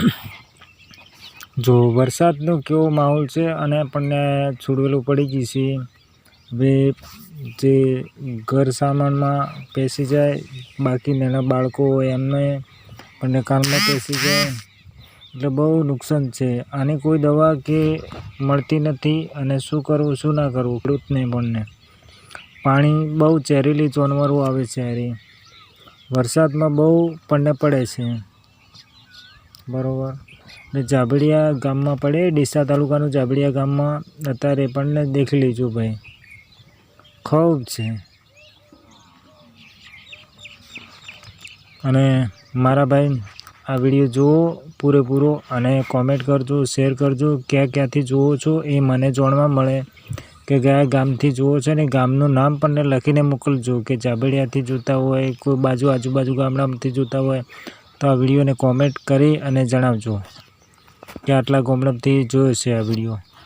જો વરસાદનો કેવો માહોલ છે અને આપણને છોડવેલું પડી ગઈ છે, હવે જે ઘર સામાનમાં પેસી જાય, બાકી નાના બાળકો હોય એમને આપણને કાનમાં પેસી જાય, એટલે બહુ નુકસાન છે. આની કોઈ દવા કે મળતી નથી અને શું કરવું, શું ના કરવું ખેડૂતને પણને પાણી બહુ ઝેરીલી જાનવરો આવે છે હારી વરસાદમાં બહુ પડને પડે છે. બરાબર. ને જાબડિયા ગામમાં પડે, ડીસા તાલુકાનું જાબડિયા ગામમાં? અત્યારે પણ દેખી લેજો ભાઈ. ખૂબ છે. અને મારા ભાઈ, આ વીડિયો જુઓ પૂરેપૂરો અને કોમેન્ટ કરજો શેર કરજો. ક્યાં ક્યાંથી જુઓ છો એ મને જાણવા મળે. કે કયા ગામથી જુઓ છો ને ગામનું નામ પણ લખીને મોકલજો. કે જાબડિયાથી જોતા હોય, કોઈ બાજુ આજુબાજુ ગામડામાંથી જોતા હોય તો આ વિડીયોને કોમેન્ટ કરી અને જણાવજો કે આટલા ગામડામાંથી જોયો છે આ વીડિયો.